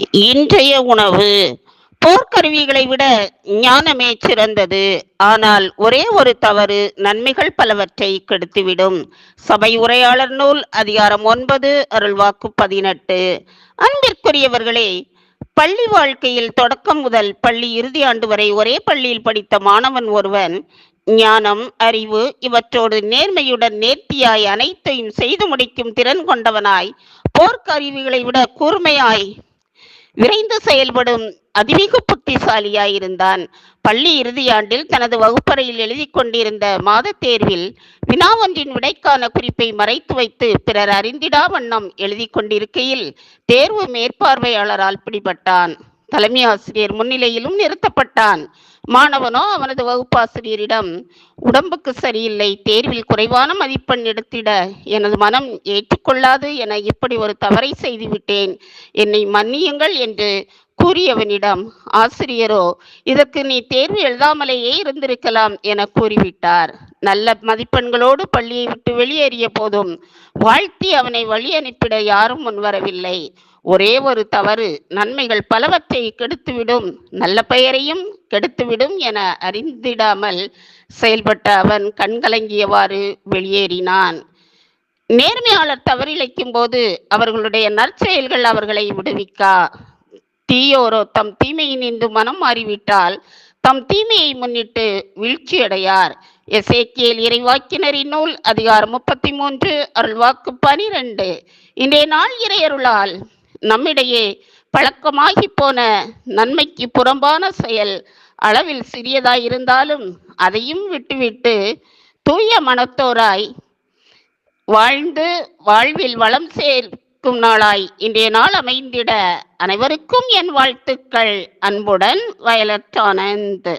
இன்றைய உணவு போர்க்கருவிகளை விட ஞானமே சிறந்தது. ஆனால் ஒரே ஒரு தவறு நன்மைகள் பலவற்றை கெடுத்துவிடும். சபை உரையாளர் நூல் அதிகாரம் ஒன்பது அருள்வாக்கு பதினெட்டு. அன்பிற்குரியவர்களே பள்ளி வாழ்க்கையில் தொடக்கம் முதல் பள்ளி இறுதி ஆண்டு வரை ஒரே பள்ளியில் படித்த மாணவன் ஒருவன் ஞானம் அறிவு இவற்றோடு நேர்மையுடன் நேர்த்தியாய் அனைத்தையும் செய்து முடிக்கும் திறன் கொண்டவனாய் போர்க்கருவிகளை விட கூர்மையாய் விரைந்து செயல்படும் அதிமிக புத்திசாலியாயிருந்தான் பள்ளி இறுதியாண்டில் தனது வகுப்பறையில் எழுதி கொண்டிருந்த மாத தேர்வில் வினா ஒன்றின் விடைக்கான குறிப்பை மறைத்து வைத்து பிறர் அறிந்திடா வண்ணம் எழுதி கொண்டிருக்கையில் தேர்வு மேற்பார்வையாளரால் பிடிபட்டான். தலைமை ஆசிரியர் முன்னிலையிலும் நிறுத்தப்பட்டான். மாணவனோ அவனது வகுப்பாசிரியரிடம் உடம்புக்கு சரியில்லை தேர்வில் குறைவான மதிப்பெண் எடுத்திட எனது மனம் ஏற்றுக்கொள்ளாது என இப்படி ஒரு தவறை செய்துவிட்டேன். என்னை மன்னியுங்கள் என்று கூறியவனிடம் ஆசிரியரோ இதற்கு நீ தேர்வு எழுதாமலேயே இருந்திருக்கலாம் என கூறிவிட்டார். நல்ல மதிப்பெண்களோடு பள்ளியை விட்டு வெளியேறிய போதும் வாழ்த்தி அவனை வழி அனுப்பிட யாரும் முன்வரவில்லை. ஒரே ஒரு தவறு நன்மைகள் பலவற்றை கெடுத்துவிடும் நல்ல பெயரையும் கெடுத்துவிடும் என அறிந்திடாமல் செயல்பட்ட அவன் கண்கலங்கியவாறு வெளியேறினான். நேர்மையாளர் தவறிழைக்கும் போது அவர்களுடைய நற்செயல்கள் அவர்களை விடுவிக்கா தீயோரோ தம் தீமையின் இன்று மனம் மாறிவிட்டால் தம் தீமையை முன்னிட்டு வீழ்ச்சியடையார். எசேக்கியல் இறைவாக்கினரின் நூல் அதிகாரம் முப்பத்தி மூன்று அருள்வாக்கு பனிரெண்டு. இன்றைய நாள் இறையருளால் நம்மிடையே பழக்கமாகி போன நன்மைக்கு புறம்பான செயல் அளவில் சிறியதாய் இருந்தாலும் அதையும் விட்டுவிட்டு தூய மனத்தோராய் வாழ்ந்து வாழ்வில் வளம் சேர்க்கும் நாளாய் இன்றைய நாள் அமைந்திட அனைவருக்கும் என் வாழ்த்துக்கள். அன்புடன் வயலட் ஆனந்த்.